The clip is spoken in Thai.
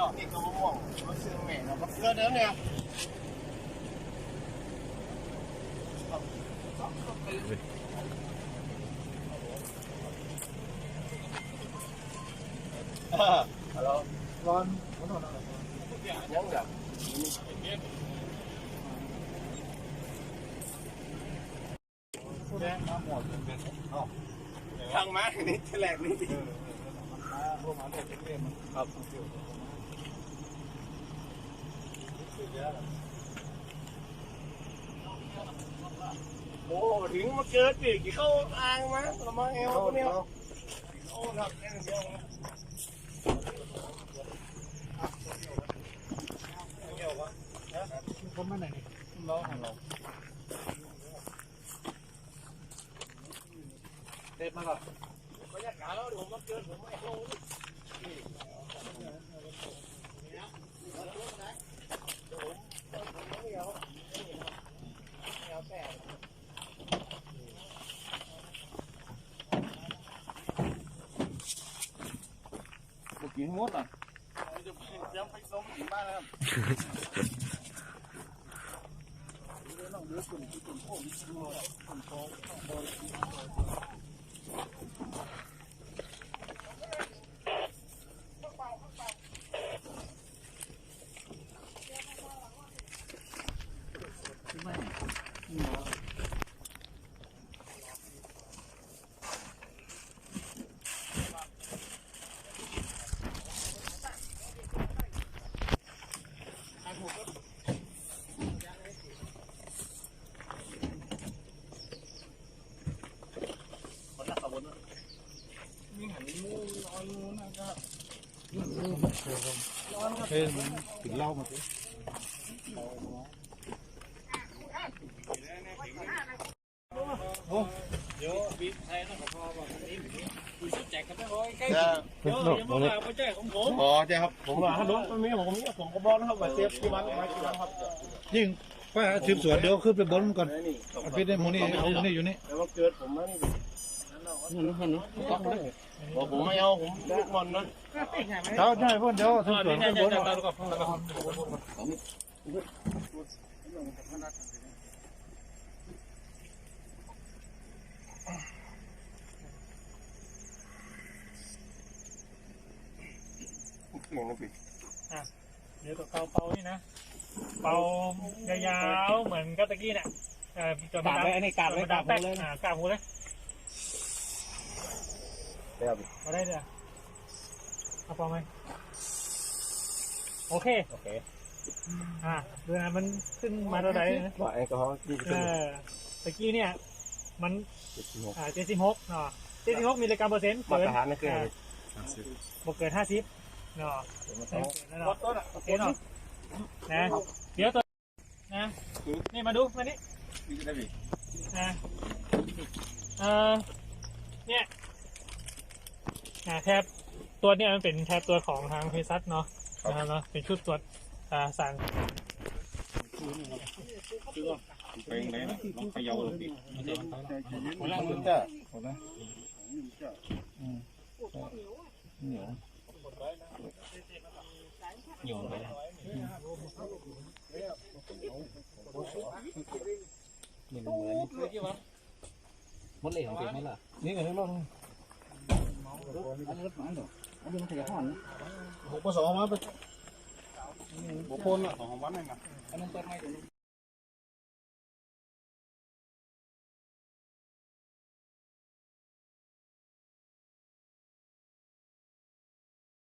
นาะนี่ก็มะม่วงเขาซื้อแม่เนาะก็เกิดแล้วเนี่ยฮัลโหลร้อนมันร้อนอะไรยังแบบทางมานี่แฉลกนี่ดิพวกมันเป็นเรื่องมันครับเกี่ยวกับ โอ้ถึงมาเกิดดิกี่เข้าอ่างมาละมาเอวเนี่ยโอ้หนักแน่เดียวคนมาไหนนี่ร้อนของเราเด็ดมาก่อนบรรยากาศแล้วผมมาเกิดผมไม่เข้า บุกินมดอะจะยังไปล้มถึงบ้านแล้วเฮ้ย ถึงเล่ามาสิโอ้เดี๋ยวบีบไทยต้องขอพอบอกนี้คุยชุดแจกกันไปโอ้ยใกล้เดี๋ยวอย่ามาว่าไม่ใช่ของผมอ๋อใช่ครับผมว่าฮัลโหลตรงนี้ผมมีผมก็บอกนะครับว่าเซฟกี่วันมากี่วันครับยิ่งป้าสืบสวนเดี๋ยวขึ้นไปบนก่อนเอาพิษได้มูนี่เอาหมูนี่อยู่นี่แต่ว่าเกิดผมมานี่ บอกผมไม่เอาผมลูกมันนะเช้าใช่พ่นเดี๋ยวสืบสวนนี่ขึ้นบนจะแล้วก็แล้วก็เก่งอีกเดี๋ยวตัวเป่าเป่านี่นะ เป่ายาวๆเหมือนกับตะกี้เนี่ยเออจนกาดไว้อันนี้กาดไว้กาดแป๊ไว้เลยอ่ากาดหูเลย มาได้เลยเอาเป่าไหมโอเค โอเค อ่าดูนะมันขึ้นมาเท่าไหร่นะว่าแอลกอฮอล์ที่เออตะกี้เนี่ย มันอ่าเจ็ดสิบหกเนาะเจ็ดสิบหกมิลลิกรัมเปอร์เซ็นต์มาเกิตนรฐานนะคืออ่าบอกเกินห้าสิบเนาะเกินแน่นอนโอเคเนาะนะเดี๋ยวตัวนะนี่มาดูมานี่นี่ได้พี่นะเออเนี่ย อ่าแทบตัวเนี่ยมันเป็นแทบตัวของทางเภสัชเนาะนะครับเนาะเป็นชุดตรวจอ่าสารเป็นไงนะลองเขย่าดูพี่หัวหน้ามึงจ้ะหัวหน้าอืมเหนียวโยนไปนี่มันเหมือนมดเลยของเก็บไหมล่ะนี่ไงนี่รอดอันนี้รถมันเหรออันนี้มันขยะ ห่อนหกผสมมาไปบุปผลอะของวันนึงอะอันนั้นเปิดไม่ถึง